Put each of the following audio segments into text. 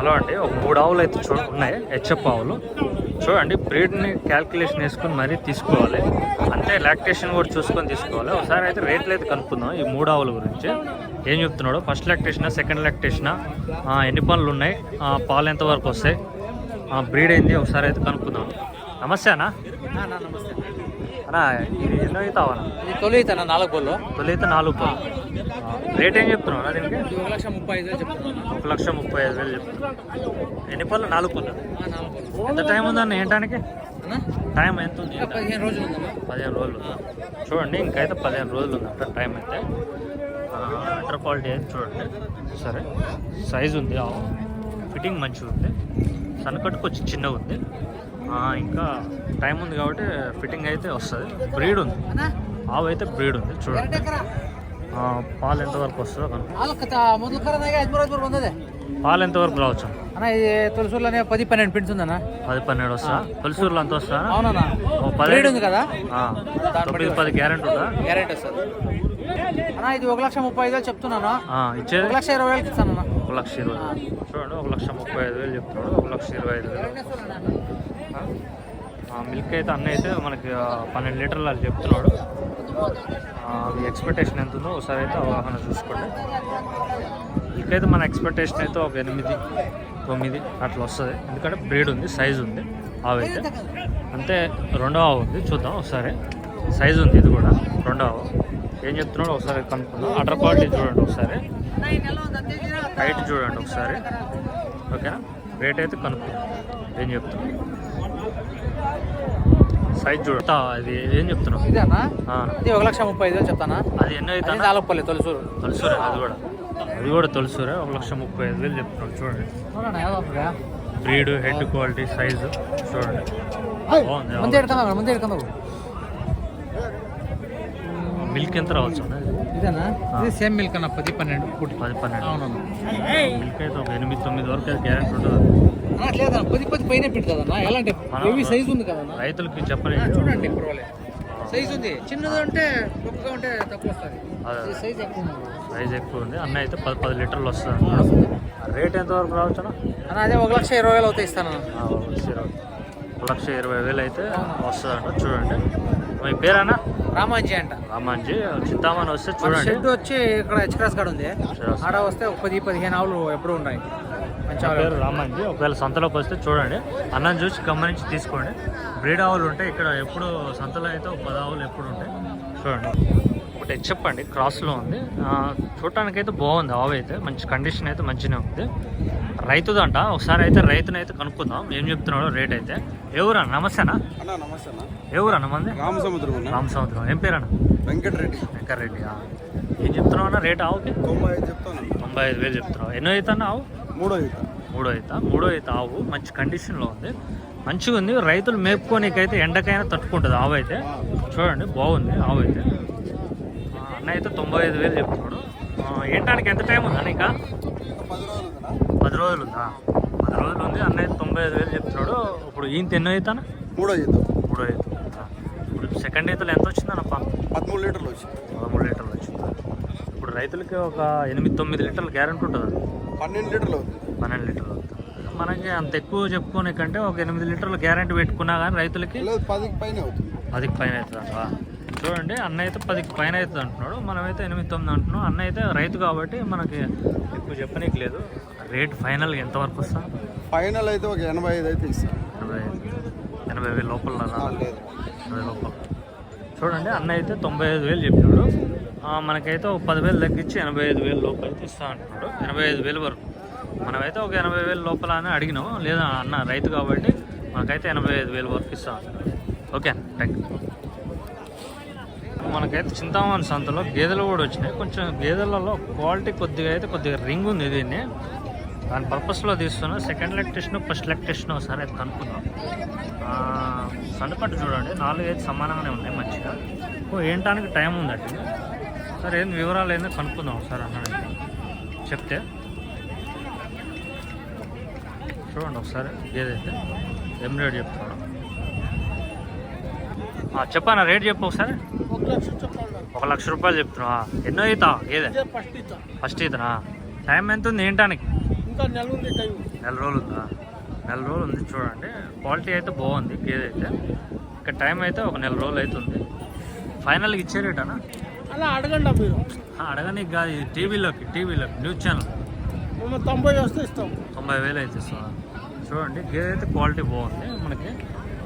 Hello అండి. ఒక మూడు ఆవులు అయితే చూ ఉన్నాయి. హెచ్ఎఫ్ ఆవులు. చూడండి బ్రీడ్ని క్యాల్కులేషన్ వేసుకొని మరీ తీసుకోవాలి. అంతే లాక్టేషన్ కూడా చూసుకొని తీసుకోవాలి. ఒకసారి అయితే రేట్లు అయితే కనుక్కుందాం ఈ మూడు ఆవుల గురించి. ఏం చెప్తున్నాడు? ఫస్ట్ లాక్టేషనా సెకండ్ లాక్టేషనా ఎన్ని పనులు ఉన్నాయి? ఆ, పాలు ఎంతవరకు వస్తాయి? బ్రీడ్ ఏంది? ఒకసారి అయితే కనుక్కుందాం. నమస్తే అన్న. నమస్తే. అన్నా ఇది ఎన్నో అవుతావా తొలి అయితే నాలుగు బోళ్ళు. తొలి అయితే నాలుగు పళ్ళు రేట్ ఏం చెప్తున్నావు దీనికి? ఒక లక్ష ముప్పై ఐదు వేలు చెప్తున్నాను. ఒక లక్ష ముప్పై ఐదు వేలు చెప్తున్నావు ఎన్ని పళ్ళు నాలుగు పళ్ళు. ఎంత టైం ఉందన్న ఏంటానికి? టైం ఎంత ఉంది? పదిహేను రోజులు పదిహేను రోజులు చూడండి ఇంకైతే పదిహేను రోజులు ఉందంట టైం అయితే? అంటర్ క్వాలిటీ అయితే చూడండి. సరే. సైజ్ ఉంది ఆవు ఫిట్టింగ్ మంచిగా ఉంది. సన్నకట్టు కొంచెం చిన్నగా ఉంది. ఇంకా టైం ఉంది కాబట్టి ఫిట్టింగ్ అయితే వస్తుంది. బ్రీడ్ ఉంది. ఆవు అయితే బ్రీడ్ ఉంది చూడండి. పాలు ఎంతవరకు వస్తుందో పాలు ఎంతవరకు రావచ్చు? అన్న ఇది తొలిసూరులోనే పది పన్నెండు పిండి అన్న పది పన్నెండు వస్తా తొలిసూరులో అంత వస్తా అవునన్నా. పది ఉంది కదా? తొమ్మిది పది గ్యారెంటీ ఉందా? గ్యారెంటీ వస్తుంది. అన్న ఇది ఒక లక్ష ముప్పై ఐదు వేలు చెప్తున్నాను. ఇచ్చే ఒక లక్ష ఇరవై వేలకి ఇస్తాను ఒక లక్ష ఇరవై చూడండి ఒక లక్ష ముప్పై ఐదు వేలు చెప్తున్నాడు. ఒక లక్ష ఇరవై ఐదు వేలు. మిల్క్ అయితే అన్న అయితే మనకి పన్నెండు లీటర్లు అది చెప్తున్నాడు. మీ ఎక్స్పెక్టేషన్ ఎంత ఉందో ఒకసారి అయితే అవగాహన చూసుకోండి. ఇక్కడైతే అయితే మన ఎక్స్పెక్టేషన్ అయితే ఒక ఎనిమిది తొమ్మిది అట్లా వస్తుంది. ఎందుకంటే బ్రీడ్ ఉంది సైజ్ ఉంది ఆవు అయితే. అంతే రెండో ఆవు ఉంది చూద్దాం ఒకసారి. సైజు ఉంది ఇది కూడా రెండో ఆవు. ఏం చెప్తున్నాడో ఒకసారి కనుక్కుందాం. అటర్ క్వాలిటీ చూడండి ఒకసారి. హైట్ చూడండి ఒకసారి. ఓకేనా రేట్ అయితే కనుక్కుందాం. ఏం చెప్తున్నాడు? సైజ్ చూడ. అది ఏం చెప్తున్నావు? ఇది అన్న ఆ, ఇది ఒక లక్ష ముప్పై ఐదు వేలు చెప్తానా? అది ఎన్నో అది అవుతా నాలుగుపల్లి తొలిసూరు. తొలసూరే అది కూడా. అది కూడా తొలసూరే ఒక లక్ష ముప్పై ఐదు వేలు చెప్తున్నాడు చూడండి. బ్రీడ్ హెడ్ క్వాలిటీ సైజు చూడండి. ముందే ముందే మిల్క్ ఎంత రావచ్చు? ఇదేనా? ఇది సేమ్ మిల్క్ అన్న పది పన్నెండు పది పన్నెండు. అవునన్నా మిల్క్ అయితే ఒక ఎనిమిది తొమ్మిది వరకు అయితే గ్యారెంటీ ఉంటుంది? లేదన్న పది పది పైన పెట్టి కదన్నా ఎలాంటి మనం- హెవీ సైజ్ ఉంది కదన్నా రైతులకి చెప్పని చూడండి పర్వాలేదు. సైజ్ ఉంది. చిన్నది అంటే గొప్పగా ఉంటే తక్కువ వస్తుంది. సైజ్ ఎక్కువ ఉంది. సైజ్ ఎక్కువ ఉంది. అన్న అయితే పది పది లీటర్లు వస్తుంది రేట్ ఎంత వరకు రావచ్చు అన్న అదే ఒక లక్ష ఇరవై వేలు అవుతాయి ఇస్తాను ఒక లక్ష ఇరవై వేలు. అయితే వస్తుందంట చూడండి. మీ పేరేనా రామాంజీ అంట. రామాంజీ. చింతామణి వస్తే చూడండి. షెడ్ వచ్చి ఇక్కడ హెచ్క్రాస్ కాడ ఉంది. ఆడ వస్తే ఒక పది పదిహేను ఆవులు ఎప్పుడు ఉన్నాయి. పేరు రామాంజీ. ఒకవేళ సంతలోకి వస్తే చూడండి. అన్నం చూసి గమనించి తీసుకోండి. బ్రీడ్ ఆవులు ఉంటాయి. ఇక్కడ ఎప్పుడు సంతలో అయితే ఒక పది ఆవులు ఎప్పుడు ఉంటాయి. చూడండి. ఒకటి చెప్పండి. క్రాస్లో ఉంది. ఆ, చూడటానికి అయితే బాగుంది ఆవు అయితే. మంచి కండిషన్ అయితే మంచిగానే ఉంది. రైతుదంట. ఒకసారి అయితే రైతుని అయితే కనుక్కుందాం. ఏం చెప్తున్నాడో రేట్ అయితే. ఎవరు అన్న? నమస్తేనా? అన్న నమస్తే అన్న ఎవరు అన్న మంది? రామసముద్రం రామసముద్రం ఏం పేరు అన్న? వెంకటరెడ్డి. వెంకరెడ్డి ఆ. ఏం చెప్తున్నావు అన్న రేట్ ఆవుకి? తొంభై ఐదు చెప్తాను తొంభై ఐదు వేలు చెప్తున్నావు. ఎన్నో అవుతాను ఆవు మూడో ఈత. మూడో ఈత మూడో ఈత ఆవు మంచి కండిషన్లో ఉంది. మంచిగా ఉంది రైతులు మేపుకోనికైతే ఎండకైనా తట్టుకుంటుంది ఆవు అయితే. చూడండి బాగుంది ఆవు అయితే. అన్న అయితే తొంభై ఐదు వేలు చెప్తున్నాడు. ఏంటానికి ఎంత టైం ఉందా ఇంకా? పది రోజులు ఉందా? పది రోజులు ఉంది అన్న అయితే తొంభై ఐదు వేలు చెప్తున్నాడు. ఇప్పుడు ఈయన ఎన్నో అవుతాను మూడో ఈత. మూడో ఈత. ఇప్పుడు సెకండ్ ఈతలు ఎంత వచ్చిందన్నప్ప? పదమూడు లీటర్లు వచ్చింది. పదమూడు లీటర్లు వచ్చింది. ఇప్పుడు రైతులకి ఒక ఎనిమిది తొమ్మిది లీటర్లు గ్యారెంటీ ఉంటుంది? పన్నెండు లీటర్లు అవుతుంది. పన్నెండు లీటర్లు అవుతుంది. మనకి అంత ఎక్కువ చెప్పుకోని కంటే ఒక ఎనిమిది లీటర్లు గ్యారెంటీ పెట్టుకున్నా కానీ రైతులకి పదికి పైన అవుతుంది. పదికి పైన అవుతుందంట చూడండి అన్న అయితే పదికి పైన అవుతుంది అంటున్నాడు. మనమైతే ఎనిమిది తొమ్మిది అంటున్నాం. అన్న అయితే రైతు కాబట్టి మనకి ఎక్కువ చెప్పనీకి లేదు రేట్ ఫైనల్ ఎంతవరకు వస్తా? ఫైనల్ అయితే ఒక ఎనభై ఐదు అయితే ఇస్తాను ఎనభై ఎనభై వేల లోపల ఎనభై లోపల. చూడండి అన్న అయితే తొంభై ఐదు వేలు చెప్పినాడు. మనకైతే ఒక పదివేలు తగ్గించి ఎనభై ఐదు వేలు లోపల అయితే ఇస్తా అంటున్నాడు. ఎనభై ఐదు వేలు వరకు. మనమైతే ఒక ఎనభై వేలు లోపల అని అడిగినాం లేదా అన్న రైతు కాబట్టి మనకైతే ఎనభై ఐదు వేలు వరకు ఇస్తా అంటున్నాడు. ఓకే థ్యాంక్ యూ మనకైతే చింతామణి సంతలో గేదెలు కూడా వచ్చినాయి. కొంచెం గేదెలలో క్వాలిటీ కొద్దిగా అయితే కొద్దిగా రింగ్ ఉంది దీన్ని. దాని పర్పస్లో తీస్తున్నా. సెకండ్ లెక్టేషన్ ఫస్ట్ లెక్టేషన్ ఒకసారి అయితే కనుక్కుందాం. ఆ, చూడండి. నాలుగు ఐదు సమానంగానే ఉన్నాయి మంచిగా. ఓ ఏంటానికి టైం ఉందండి? సరే ఏంది వివరాలు ఏందో కనుక్కుందాం ఒకసారి అన్నాడు చెప్తే? చూడండి ఒకసారి ఏదైతే ఏం రేట్ చెప్తున్నాడు ఆ, చెప్పన్నా రేట్ చెప్పు ఒకసారి. ఒక లక్ష రూపాయలు చెప్తున్నా. ఎన్నో అవుతా ఏదే? ఫస్ట్ ఈతనా? టైం ఎంత ఉంది ఏంటానికి నెల రోజులు ఉందా? నెల రోజులు ఉంది చూడండి. క్వాలిటీ అయితే బాగుంది గేదె అయితే ఇంకా టైం అయితే ఒక నెల రోజులు అవుతుంది. ఫైనల్గా ఇచ్చే రేటానా అలా అడగండి మీరు. అడగనికి కాదు ఇది టీవీలోకి టీవీలోకి న్యూస్ ఛానల్. మేము తొంభై వస్తే ఇస్తాం. తొంభై వేలు అయితే ఇస్తున్నా చూడండి గేదె అయితే క్వాలిటీ బాగుంది మనకి.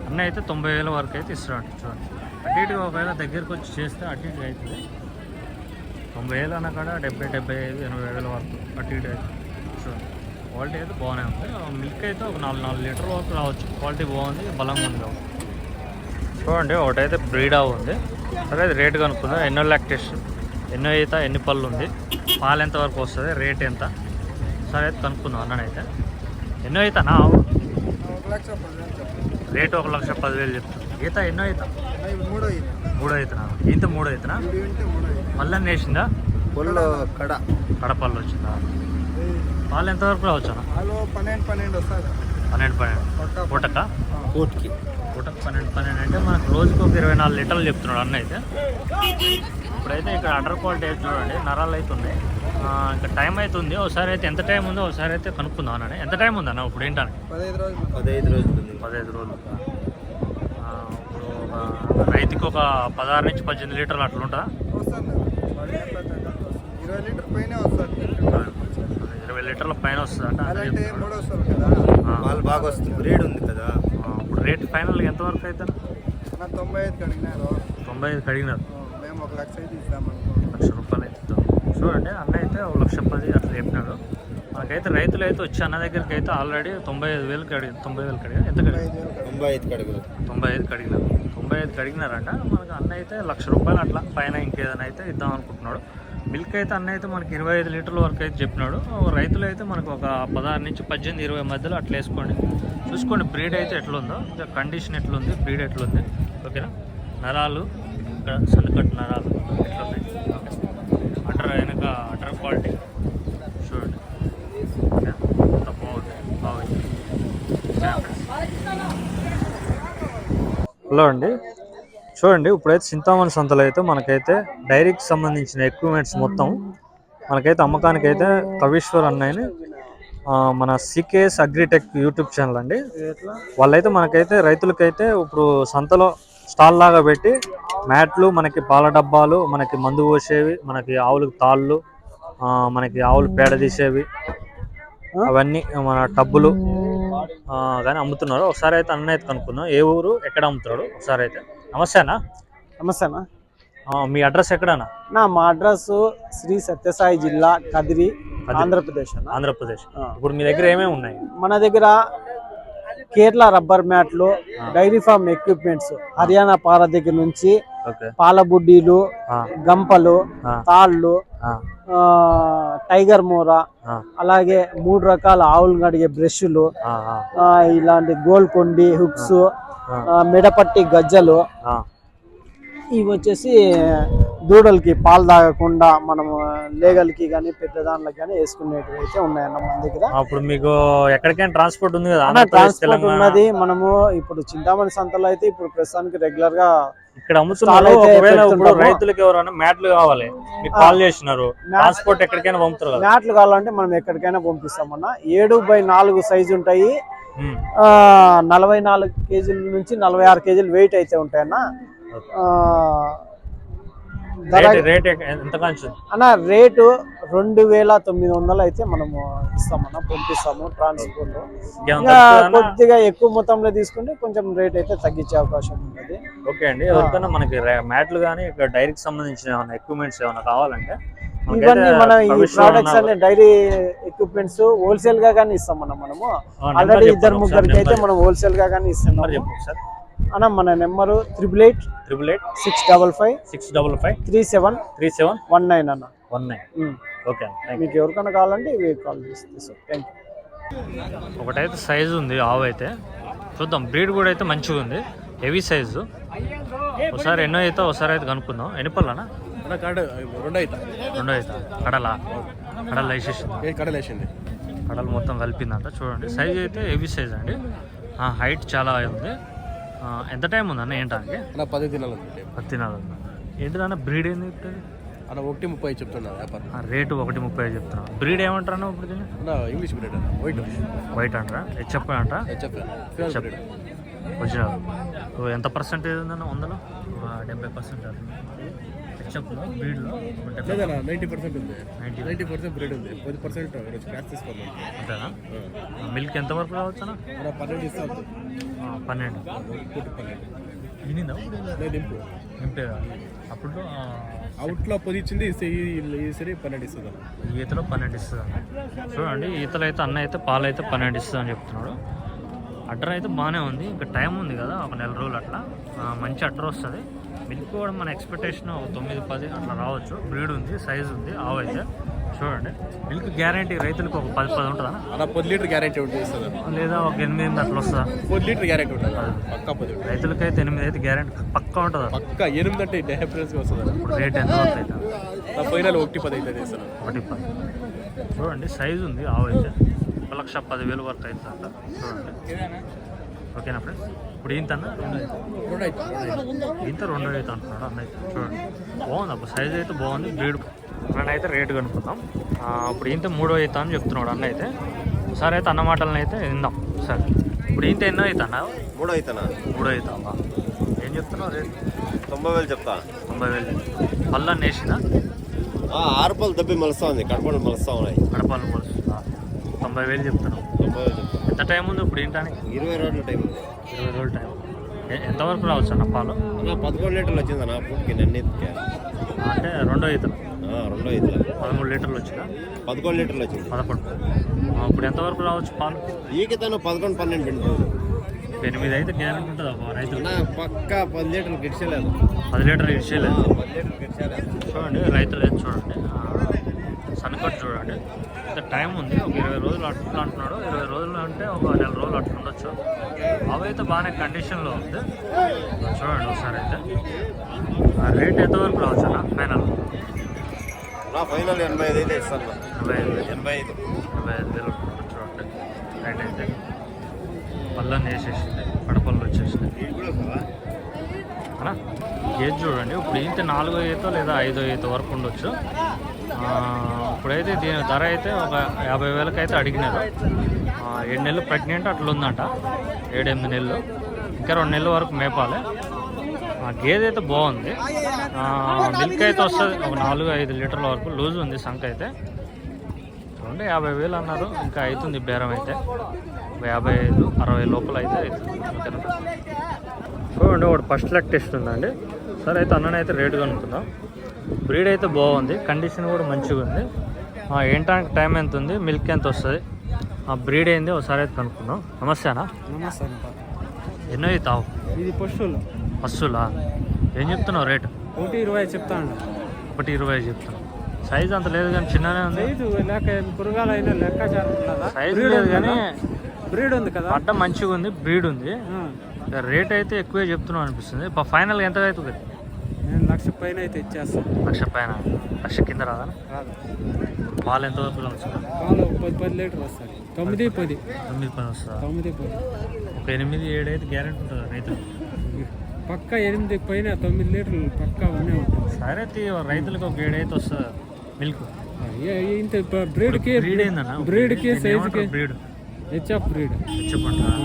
అన్న అయితే తొంభై వేల వరకు అయితే ఇస్తున్నాడు చూడండి. అటు ఇటు ఒకవేళ దగ్గరికి వచ్చి చేస్తే అటు ఇటు అవుతుంది. తొంభై వేలు అన్న కాడ డెబ్బై డెబ్బై ఐదు ఎనభై వేల వరకు అటు ఇటు అవుతుంది చూడండి. క్వాలిటీ అయితే బాగానే ఉంది. మిల్క్ అయితే ఒక నాలుగు నాలుగు లీటర్ల వరకు రావచ్చు. క్వాలిటీ బాగుంది బలంగా ఉంది చూడండి ఒకటైతే బ్రీడ్ ఉంది. సరే అది రేట్ కనుక్కుందాం ఎన్నో లాక్టేషన్ ఎన్నో ఈత ఎన్ని పళ్ళు ఉంది పాలు ఎంత వరకు వస్తుంది రేట్ ఎంత? సరే అయితే కనుక్కుందాం అన్ననైతే. ఎన్నో ఈత నా ఆవు? ఒక లక్ష పదివేలు చెప్పండి రేటు ఒక లక్ష పదివేలు చెప్తాను ఈత ఎన్నో ఈత? అవి మూడో ఈతనా? ఈత మూడో ఈతనా? పళ్ళని వేసిందా? ఒళ్ళు కడ. కడపళ్ళు వచ్చిందా? పాలు ఎంతవరకు రావచ్చు పన్నెండు పన్నెండు వస్తుంది పన్నెండు పన్నెండు. పూటక కోట్కి. పూటకు పన్నెండు పన్నెండు అంటే మనకు రోజుకి ఒక ఇరవై నాలుగు లీటర్లు చెప్తున్నాడు అన్న అయితే. ఇప్పుడైతే ఇక్కడ అండర్ క్వాలిటీ అయితే చూడండి నరాలు అయితే ఉన్నాయి. ఆ, ఇంకా టైం అవుతుంది ఒకసారి అయితే ఎంత టైం ఉందో ఒకసారి అయితే కనుక్కుందాం అన్న. ఎంత టైం ఉందన్న ఇప్పుడు ఏంటని? పదహైదు రోజులు. పదహైదు రోజులు పదహైదు రోజులు. ఆ, ఇప్పుడు రైతుకి ఒక పదహారు నుంచి పద్దెనిమిది లీటర్లు అట్లా ఉంటుందా? ఇరవై లీటర్ పైన వస్తుంది. ఇరవై లీటర్ల పైన వస్తుంది అంట బాగా వస్తుంది. బ్రీడ్ ఉంది కదా. రేట్ ఫైనల్ ఎంతవరకు అయితే? నా తొంభై ఐదు కడిగినారు. తొంభై ఐదు కడిగినారు. మేము ఒక లక్ష అయితే లక్ష రూపాయలు అయితే ఇద్దాం. చూడండి అన్న అయితే ఒక లక్ష పది అట్లా చెప్పినాడు. మనకైతే రైతులు అయితే వచ్చి అన్న దగ్గరికి అయితే ఆల్రెడీ తొంభై ఐదు వేలు కడిగి తొంభై వేలు కడిగా ఎంత తొంభై ఐదు కడుగులు. తొంభై ఐదు కడిగినారు. తొంభై ఐదు కడిగినారంట. మనకు అన్న అయితే లక్ష రూపాయలు అట్లా పైన ఇంకేదైనా అయితే ఇద్దాం అనుకుంటున్నాడు. మిల్క్ అయితే అన్న అయితే మనకి ఇరవై ఐదు లీటర్ల వరకు అయితే చెప్పినాడు. రైతులు అయితే మనకు ఒక పదహారు నుంచి పద్దెనిమిది ఇరవై మధ్యలో అట్లా వేసుకోండి. చూసుకోండి బ్రీడ్ అయితే ఎట్లుందో. ఇంకా కండిషన్ ఎట్లుంది బ్రీడ్ ఎట్లుంది. ఓకేనా? నరాలు ఇక్కడ సన్నకట్టు నరాలు ఎట్లున్నాయి? అటర్ వెనక అటర్ క్వాలిటీ. చూడండి. ఓకే అంత బాగుంది బాగుంది. హలో అండి. చూడండి ఇప్పుడైతే చింతామణి సంతలో అయితే మనకైతే డైరీకి సంబంధించిన ఎక్విప్మెంట్స్ మొత్తం మనకైతే అమ్మకానికి అయితే కవీశ్వర్ అన్నయ్యని మన సికేఎస్ అగ్రిటెక్ యూట్యూబ్ ఛానల్ అండి. వాళ్ళైతే మనకైతే రైతులకైతే ఇప్పుడు సంతలో స్టాల్ లాగా పెట్టి మ్యాట్లు మనకి పాల డబ్బాలు మనకి మందు పోసేవి మనకి ఆవులకు తాళ్ళు మనకి ఆవులు పేడ తీసేవి అవన్నీ మన టబ్బులు. కానీ అమ్ముతున్నారు ఒకసారి అయితే అన్న అయితే కనుక్కుందాం. ఏ ఊరు ఎక్కడ అమ్ముతున్నాడు? ఒకసారి అయితే. నమస్తే అన్న. నమస్తే అన్న. మీ అడ్రస్ ఎక్కడన్నా? నా మా అడ్రస్ శ్రీ సత్యసాయి జిల్లా కదిరి ఆంధ్రప్రదేశ్ ఆంధ్రప్రదేశ్. ఇప్పుడు మీ దగ్గర ఏమేమి ఉన్నాయి? మన దగ్గర కేరళ రబ్బర్ మ్యాట్లు డైరీ ఫార్మ్ ఎక్విప్మెంట్స్ హర్యానా పార దగ్గర నుంచి ఓకే. పాల బుడ్డీలు ఆ, గంపలు తాళ్ళు టైగర్ మూర అలాగే మూడు రకాల ఆవులు కడిగే బ్రష్లు ఇలాంటి గోల్కొండి హుక్స్ మిడపట్టి గజ్జలు. ఇవి వచ్చేసి దూడలకి పాలు తాగకుండా మనము లేగలకి కానీ పెద్ద దాంట్లకి కానీ వేసుకునేటివి అయితే ఉన్నాయన్న మన దగ్గర. ఆ, ఇప్పుడు మీకు ఎక్కడికైనా ట్రాన్స్పోర్ట్ ఉంది కదా? ట్రాన్స్పోర్ట్ ఉన్నది. మనము ఇప్పుడు చింతామణి సంతలో అయితే ఇప్పుడు ప్రస్తుతానికి రెగ్యులర్గా ఇక్కడ అమ్ముతున్నారు. రైతులకు ఎవరైనా మ్యాట్లు కావాలి మీకు కాల్ చేసినారు ట్రాన్స్పోర్ట్ ఎక్కడికైనా పంపుతారు మ్యాట్లు కావాలంటే మనం ఎక్కడికైనా పంపిస్తామన్న. ఏడు బై నాలుగు సైజు ఉంటాయి. నలభై నాలుగు కేజీల నుంచి నలభై ఆరు కేజీలు వెయిట్ అయితే ఉంటాయన్న. అన్న రేటు రెండు వేల తొమ్మిది వందలు అయితే మనము ఇస్తామన్న పంపిస్తాము ట్రాన్స్పోర్ట్ ఇంకా కొద్దిగా ఎక్కువ మొత్తంలో తీసుకుంటే కొంచెం రేట్ అయితే తగ్గించే అవకాశం ఉంటుంది ఓకే అండి. ఎవరికైనా మనకి మ్యాట్లు కానీ ఇక్కడ డైరీకి సంబంధించిన ఏమైనా ఎక్విప్మెంట్స్ ఏమైనా కావాలంటే ఇవన్నీ మన ఈ ప్రోడక్ట్స్ అనే డైరీ ఎక్విప్మెంట్స్ హోల్సేల్గా కానీ ఇస్తామన్న మనము. ఆల్రెడీ ఇద్దరు ముగ్గురికి అయితే మనం హోల్సేల్గా కానీ చెప్పు సార్ అన్న మన number triple eight triple eight six double five six double five three seven three seven one nine అన్న. One nine. ఓకే మీకు ఎవరికైనా కావాలంటే ఇవి కాల్ చేస్తే సార్. థ్యాంక్ యూ ఒకటైతే సైజు ఉంది ఆవు అయితే. చూద్దాం బ్రీడ్ కూడా అయితే మంచిగా ఉంది. Heavy size. ఒకసారి ఎన్నో అయితే ఒకసారి అయితే కనుక్కుందాం. ఎన్ని పళ్ళనా కడ రెండు అవుతా రెండో అయితే. కడలా? కడల వేసేసింది. ఏ కడలేసింది కడలు మొత్తం కలిపిందంట. చూడండి సైజ్ అయితే హెవీ సైజ్ అండి. హైట్ చాలా ఉంది. ఎంత టైం ఉందన్న ఏంటానికి? నా పది దినాలు ఉంది. పత్తి నాలుగు ఏంటిదన్న బ్రీడ్ ఏంది? అన్న ఒకటి ముప్పై చెప్తున్నా వ్యాపారం. రేటు ఒకటి ముప్పై ఐదు చెప్తున్నావు బ్రీడ్ ఏమంటారా ఇప్పుడు అన్న ఇంగ్లీష్ బ్రీడ్ అన్న వైట్ వైట్ అంటారా? హెచ్ఎఫ్ అంటారా? హెచ్ఎఫ్ హెచ్ఎఫ్ ఓ, ఎంత పర్సెంటేజ్ ఉందన్న వందలో? డెబ్బై పర్సెంట్ హెచ్ఎఫ్లో బ్రీడ్లో లేదన్న నైంటీ పర్సెంట్ ఉంది. 90. నైంటీ పర్సెంట్ బ్రీడ్ ఉంది. పది పర్సెంట్ క్యాష్ తీసుకోండి. అంతేనా? మిల్క్ ఎంత వరకు రావచ్చు అన్న అన్న పన్నెండు. ఇస్తాను పన్నెండు. పన్నెండు వినిందా నింపు. నింపేదా? అప్పుడు అవుట్లో పది ఇచ్చింది ఈ సరి పన్నెండు ఇస్తుంది ఈతలో పన్నెండు ఇస్తుంది చూడండి ఈతలో అయితే అన్న అయితే పాలు అయితే పన్నెండు ఇస్తుంది అని చెప్తున్నాడు అడ్డర్ అయితే బాగానే ఉంది. ఇంకా టైం ఉంది కదా ఒక నెల రోజులు అట్లా. మంచి అడ్డర్ వస్తుంది. మిల్క్ కూడా మన ఎక్స్పెక్టేషన్ తొమ్మిది పది అట్లా రావచ్చు. బ్రీడ్ ఉంది సైజ్ ఉంది ఆవు అయితే చూడండి. మిల్క్ గ్యారంటీ రైతులకు ఒక పది పది ఉంటుందా? అన్న పది లీటర్ గ్యారెంటీ ఉంటుంది లేదా ఒక ఎనిమిది ఎనిమిది అట్లా వస్తుందా? పది లీటర్ గ్యారెంటీ ఉంటుంది? పక్కా పది ఉంటుంది. రైతులకైతే ఎనిమిది అయితే గ్యారంటీ పక్కా ఉంటుందా? పక్కా. ఎనిమిది అంటే డిఫరెన్స్గా వస్తుంది. ఇప్పుడు రేట్ ఎంత అయితే నా ఫైనల్ ఒకటి పది అయితే ఇస్తాను ఒకటి పది. చూడండి సైజు ఉంది ఆవు అయితే ఒక లక్ష పదివేలు వరకు అవుతుందంట. చూడండి. ఓకేనా ఫ్రెండ్స్ ఇప్పుడు అయితే. ఇంత రెండు అయితే అంటున్నాడు? అన్న అయితే చూడండి. బాగుంది అప్పుడు సైజ్ అయితే బాగుంది బ్రీడ్ అన్న అయితే రేటు కనుక్కుందాం. ఇప్పుడు ఇంత మూడో అవుతా అని చెప్తున్నాడు అన్న అయితే. సరే అయితే అన్న మాటలను అయితే విందాం సరే ఇప్పుడు ఇంత ఎన్నో అవుతా అన్న? మూడో అవుతానా మూడో అవుతా ఏం చెప్తున్నావు రేటు తొంభై వేలు చెప్తా. తొంభై వేలు పళ్ళ నేసిన ఆరు పళ్ళు దెబ్బి మలుస్తా ఉంది కడపలు మలుస్తా ఉన్నాయి. కడపాలు పోలుస్తుందా తొంభై వేలు చెప్తున్నావు. ఎంత టైం ఉంది ఇప్పుడు ఏంటానికి ఇరవై రోజుల టైం ఉంది. ఇరవై రోజులు టైం. ఎంతవరకు రావచ్చు అన్న పాలు? పదకొండు లీటర్లు వచ్చింది అన్న పూటకి నన్నెత్తికే అంటే రెండో ఈతలు. రెండో ఇట్లా పదమూడు లీటర్లు వచ్చినా పదకొండు లీటర్లు వచ్చింది. పదకొండు. ఇప్పుడు ఎంతవరకు రావచ్చు పాలు? ఈకితను పదకొండు పన్నెండు పిండి ఎనిమిది అయితే గ్యారెంటీ ఉంటుంది రైతులు అన్న పక్కా పది లీటర్లు గిడిచలేదు పది లీటర్లు ఇచ్చేయలేదు పది లీటర్లు గిడిచలేదు చూడండి రైతులు చూడండి. సన్కట్ చూడండి. టైం ఉంది. ఒక ఇరవై రోజులు అట్లా అంటున్నాడు. ఇరవై రోజులు అంటే ఒక నెల రోజులు అట్లా ఉండొచ్చు. అవి అయితే బాగానే కండిషన్లో ఉంది. చూడండి ఒకసారి అయితే. ఆ రేట్ ఎంతవరకు రావచ్చు అన్న? ఫైనల్ నా ఫైనల్ ఎనభై ఐదు అయితే ఇస్తాను. ఎనభై ఐదు. ఎనభై ఐదు. ఎనభై ఐదు వేలు చూడండి. రైట్ అయితే. పళ్ళని వేసేసింది. కడపళ్ళు వచ్చేసింది. గేజ్ చూడండి. ఇప్పుడు ఇంత నాలుగో ఈత లేదా ఐదో ఈత వరకు ఉండొచ్చు. ఇప్పుడైతే దీని ధర అయితే ఒక యాభై వేలకు అయితే అడిగినారు ఏడు నెలలు ప్రెగ్నెంట్ అట్లా ఉందంట ఏడెనిమిది నెలలు. ఇంకా రెండు నెలల వరకు మేపాలి. ఆ, గేదె అయితే బాగుంది. మిల్క్ అయితే వస్తుంది. ఒక నాలుగు ఐదు లీటర్ల వరకు లూజ్ ఉంది సంఖ అయితే. చూడండి యాభై వేలు అన్నారు. ఇంకా అవుతుంది బేరం అయితే. ఒక యాభై ఐదు అరవై లోపల అయితే అవుతుంది. చూడండి ఒకటి ఫస్ట్ లెక్ టెస్ట్ ఉందండి. సరే అయితే అన్నని అయితే రేటు కనుక్కుందాం. బ్రీడ్ అయితే బాగుంది. కండిషన్ కూడా మంచిగా ఉంది ఏంటానికి టైం ఎంత ఉంది మిల్క్ ఎంత వస్తుంది ఆ బ్రీడ్ ఏంది? ఒకసారి అయితే కనుక్కుందాం. నమస్తే అన్న. నమస్తే ఎన్నో అవుతావు ఇది పశువులు. బస్సులా ఏం చెప్తున్నావు రేటు? ఒకటి ఇరవై చెప్తాను ఒకటి ఇరవై చెప్తున్నావు సైజ్ అంత లేదు కానీ చిన్ననే ఉంది. పురుగాలు అయినా లెక్క సైజ్ లేదు కానీ బ్రీడ్ ఉంది కదా? పడ్డ మంచిగా ఉంది బ్రీడ్ ఉంది. రేట్ అయితే ఎక్కువే చెప్తున్నావు అనిపిస్తుంది. ఫైనల్ ఎంత అవుతుంది? నేను లక్ష పైన అయితే ఇచ్చేస్తాను లక్ష పైన? లక్ష కింద రాదా? రాదు. పాలు ఎంత పాలు పది పది లీటర్ వస్తుంది తొమ్మిది పది తొమ్మిది పది వస్తుందా? తొమ్మిది పది. ఒక ఎనిమిది ఏడు అయితే గ్యారెంటీ ఉంటుంది రైతు పక్క ఎనిమిది పైన తొమ్మిది లీటర్లు పక్క ఉండే ఉంటుంది. సరే రైతులకు ఒక ఏడు అయితే వస్తుంది మిల్క్ ఏ- ఇంత బ్రీడ్కి బ్రీడ్ ఏందన్న? బ్రీడ్కి సైజుకి బ్రీడ్ హెచ్ఎఫ్ బ్రీడ్ హెచ్ఎఫ్ అంటారా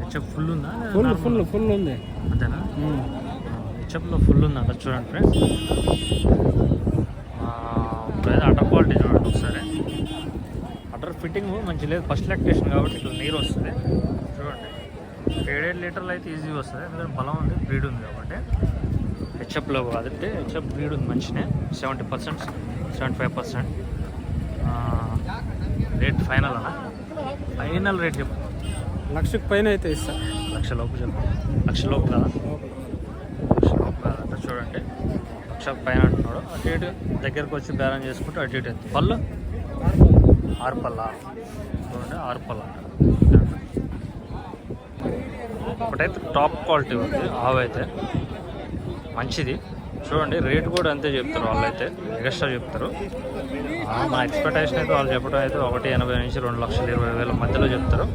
హెచ్ఎఫ్ ఫుల్ ఉందా? ఫుల్? ఫుల్ ఫుల్ ఉంది? అంతేనా. హెచ్ఎఫ్లో ఫుల్ ఉంది అంట చూడండి ఫ్రెండ్స్ ఇప్పుడైతే అటర్ క్వాలిటీ చూడండి ఒకసారి అటర్ ఫిట్టింగ్ మంచి లేదు. ఫస్ట్ లెక్టేషన్ కాబట్టి ఇట్లా నీరు వస్తుంది. చూడండి. ఏడేడు లీటర్లు అయితే ఈజీ వస్తుంది. ఎందుకంటే బలం ఉంది బ్రీడ్ ఉంది కాబట్టి. హెచ్ఎఫ్లో కాదంటే హెచ్ఎఫ్ బ్రీడ్ ఉంది మంచినే. Seventy percent seventy five percent rate final అన్న ఫైనల్ రేట్ చెప్పు. లక్షకు పైన అయితే ఇస్తా. లక్ష లోపు చెప్పు. లక్ష లోపు కదా? లక్ష లోపు కాదంట చూడండి. లక్ష పైన అంటున్నాడు. అటు ఇటు దగ్గరకు వచ్చి బేరం చేసుకుంటూ అటు ఇటు పళ్ళు? ఆర్పల్ల. చూడండి ఆరు ఒకటైతే టాప్ క్వాలిటీ ఉంది ఆవు అయితే మంచిది. చూడండి రేట్ కూడా అంతే చెప్తారు వాళ్ళైతే. ఎక్స్ట్రా చెప్తారు. మా ఎక్స్పెక్టేషన్ అయితే వాళ్ళు చెప్పడం అయితే ఒకటి ఎనభై నుంచి రెండు లక్షల ఇరవై వేల మధ్యలో చెప్తారు.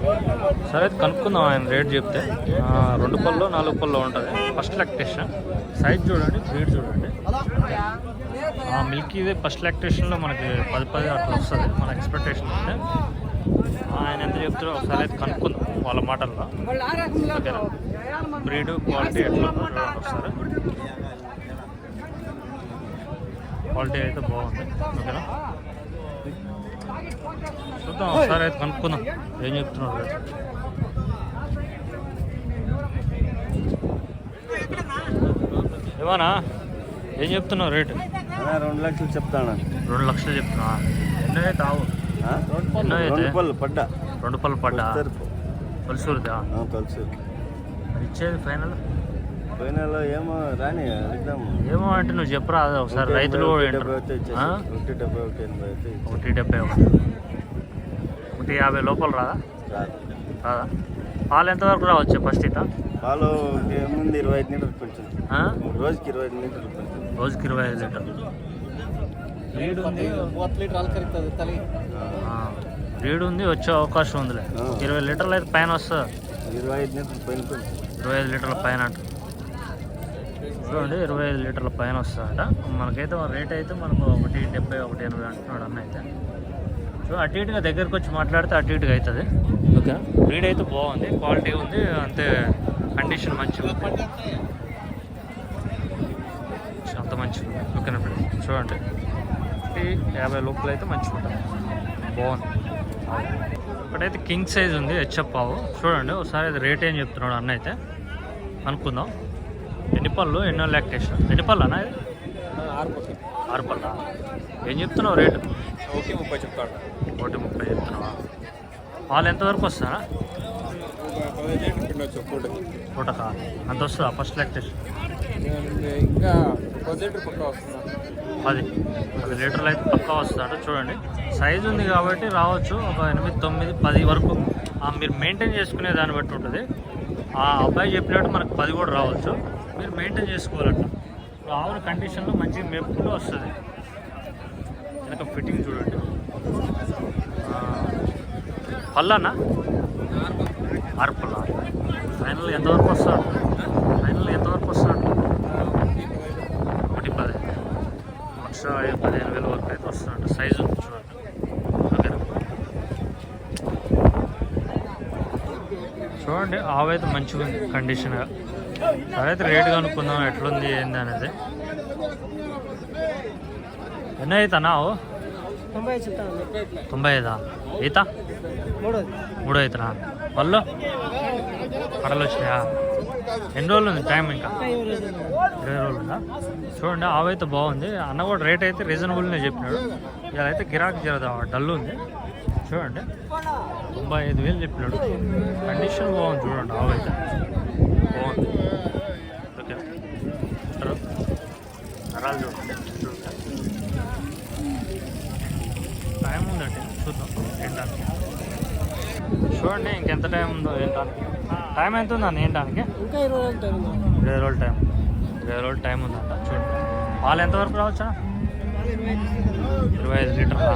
సరే అయితే కనుక్కుందాం ఆయన రేట్ చెప్తే. రెండు పళ్ళు నాలుగు పళ్ళు ఉంటుంది. ఫస్ట్ లెక్టేషన్ సైజ్ చూడండి బ్రీడ్ చూడండి. మిల్క్ ఇదే ఫస్ట్ లాక్టేషన్లో మనకి పది పది అట్లా వస్తుంది. మన ఎక్స్పెక్టేషన్ అయితే ఆయన ఎంత చెప్తారో ఒకసారి అయితే కనుక్కుందాం వాళ్ళ మాటల్లో. ఓకేనా? బ్రీడ్ క్వాలిటీ ఎట్లా వస్తారు. క్వాలిటీ అయితే బాగుంది. ఓకేనా? చూద్దాం ఒకసారి అయితే కనుక్కుందాం ఏం చెప్తున్నారు రేటు. ఏమన్నా? ఏం చెప్తున్నావు రేటు? రెండు లక్షలు చెప్తాను? రెండు లక్షలు చెప్తున్నా. ఎన్నో అయితే రెండు పళ్ళు పడ్డా? రెండు పళ్ళు పడ్డా? పలుసూరుదా? కలిసి ఇచ్చేది ఫైనల్ పోయినలో ఏమో రాని అడుగుదాము ఏమో అంటే నువ్వు చెప్పరా ఒకసారి రైతులు? ఒకటి డెబ్బై ఒకటి ఎనభై ఒకటి డెబ్బై ఒకటి. ఒకటి యాభై లోపల రాదా? రాదు. రాదా? పాలు ఎంతవరకు రావచ్చు ఫస్ట్ ఇత? పాలు ముందు ఇరవై ఐదు లీటర్లు కొంచెం. రోజుకి ఇరవై ఐదు లీటర్లు రోజుకి ఇరవై ఐదు లీటర్లు. రీడ్ ఉంది వచ్చే అవకాశం ఉందిలే. ఇరవై లీటర్లు అయితే పైన వస్తుంది. ఇరవై ఐదు లీటర్లు పైన ఇరవై ఐదు లీటర్ల పైన అంట. చూడండి ఇరవై ఐదు లీటర్ల పైన వస్తుందట. మనకైతే రేట్ అయితే మనకు ఒకటి డెబ్బై ఒకటి ఎనభై అంటున్నాడు అన్న అయితే. సో అటు ఇటుగా దగ్గరకు వచ్చి మాట్లాడితే అటు ఇటుగా అవుతుంది. ఓకే. రీడ్ అయితే బాగుంది క్వాలిటీ ఉంది అంతే కండిషన్ మంచిగా ఉంది. అంత మంచిగా ఉంది. ఓకేనా ఫ్రెండ్స్ చూడండి. ఒకటి యాభై లోపల అయితే మంచిగా ఉంటుంది. బాగుంది. ఇక్కడైతే కింగ్ సైజ్ ఉంది హెచ్ఎఫ్ పావు. చూడండి ఒకసారి అది రేట్ ఏం చెప్తున్నాడు అన్న అయితే. అనుకుందాం. ఎన్ని పళ్ళు ఎన్నో లాక్టేషన్ ఎన్ని పళ్ళు అన్న ఇది? ఆరు పళ్ళ. ఏం చెప్తున్నావు రేటు ఓకే ముప్పై చెప్తాడు. ఒకటి ముప్పై చెప్తున్నావా? పాలు ఎంతవరకు వస్తారా? పూటకి అంత వస్తుందా? First lactation? ఇంకా పది లీటర్ పక్క వస్తున్నా పది. పది లీటర్లు అయితే పక్కా వస్తుందంట చూడండి. సైజు ఉంది కాబట్టి రావచ్చు ఒక ఎనిమిది తొమ్మిది పది వరకు. మీరు మెయింటైన్ చేసుకునే దాన్ని బట్టి ఉంటుంది. ఆ అబ్బాయి చెప్పినట్టు మనకు పది కూడా రావచ్చు. మీరు మెయింటైన్ చేసుకోవాలట. ఆవుల కండిషన్లో మంచిగా మేపుకుంటూ వస్తుంది. వెనక ఫిట్టింగ్ చూడండి. పళ్ళనా? ఆరు ఫైనల్ ఎంతవరకు వస్తాడు? ఫైనల్ ఎంతవరకు వస్తాడు? ఒకటి పది లక్ష పదిహేను వేల వరకు అయితే వస్తుందంట సైజు చూడండి. ఓకేనా? చూడండి ఆవైతే మంచిగా ఉంది. కండిషన్గా సరే అయితే రేటు కనుక్కుందాం ఎట్లుంది ఏంది అనేది. ఎన్ని అవుతానా తొంభై ఐదా ఈత? మూడో అవుతానా పళ్ళు? పడలు వచ్చినాయా? ఎన్ని రోజులు ఉంది టైం ఇంకా? ఇరవై రోజులు ఉందా. చూడండి ఆవు అయితే బాగుంది. అన్న కూడా రేట్ అయితే రీజనబుల్నే చెప్పినాడు. ఇలా అయితే గిరాకీ జరదా డల్ ఉంది. చూడండి. తొంభై ఐదు వేలు చెప్పినాడు. కండిషన్ బాగుంది చూడండి ఆవు అయితే. బాగుంది. ఓకే. నరాలు చూడండి చూడండి టైం ఉందండి. చూద్దాం. చూడండి ఇంకెంత టైం ఉందో ఏంటానికి టైం ఎంత ఉందండి ఏంటానికి ఇంకా ఇరవై రోజులు టైం ఉంది. ఇరవై రోజులు టైం. ఇరవై రోజులు టైం ఉందంట చూడండి. పాలు ఎంతవరకు రావచ్చా? ఇరవై ఐదు లీటర్లా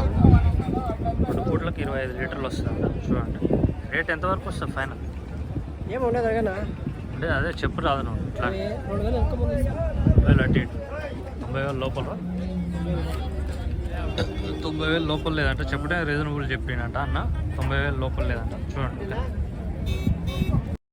రెండు పూట్లకి ఇరవై ఐదు లీటర్లు వస్తుందంట చూడండి. రేట్ ఎంతవరకు వస్తుంది ఫైనల్? ఏం ఉండదు అడగనా అంటే అదే చెప్పు రాదు నువ్వు ఇట్లా. రెండు వేలు అటు తొంభై వేలు లోపల తొంభై వేలు లోపల లేదంట. చెప్పడే రీజనబుల్ చెప్పిండంట అన్న. తొంభై వేలు లోపల లేదంట. చూడండి.